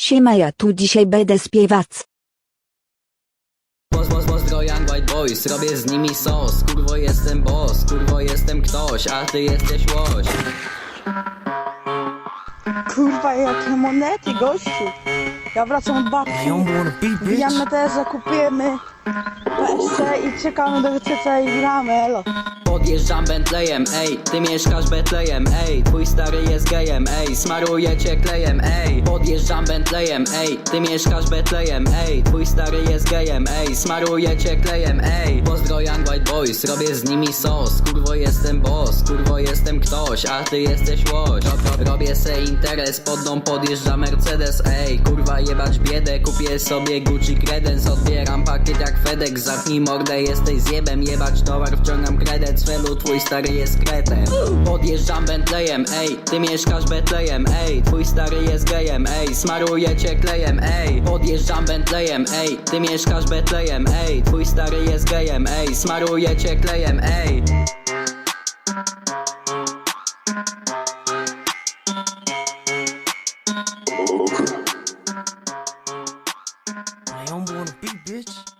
Siema ja tu dzisiaj będę śpiewać. Boss, pozdro Young White Boys, robię z nimi sos Kurwo jestem boss, kurwo jestem ktoś, a ty jesteś łoś Kurwa, jakie monety, gościu. Ja wracam od babci. Wbijamy też, zakupujemy PSC i czekamy do wyceca i gramy, elo. Podjeżdżam Bentleyem, ej, ty mieszkasz Betlejem, ej Twój stary jest gejem, ej, smaruje cię klejem, ej Podjeżdżam Bentleyem, ej, ty mieszkasz Betlejem, ej Twój stary jest gejem, ej, smaruje cię klejem, ej Pozdro Young White Boys, robię z nimi sos Kurwo jestem boss, kurwo jestem ktoś, a ty jesteś łoś. Rob- Robię se interes, pod dom podjeżdża Mercedes, ej Kurwa jebać biedę, kupię sobie Gucci Credence Odbieram pakiet jak FedEx, zapnij mordę, jesteś zjebem Jebać towar, wciągam kredet, z felu twój stary jest kretem. Podjeżdżam Bentleyem, ej, ty mieszkasz Betlejem, ej Twój stary jest gejem, ej, smaruje cię klejem, ej. Podjeżdżam Bentleyem, ej, ty mieszkasz Betlejem, ej Twój stary jest gejem, ej, smaruje cię klejem, ej. Bitch.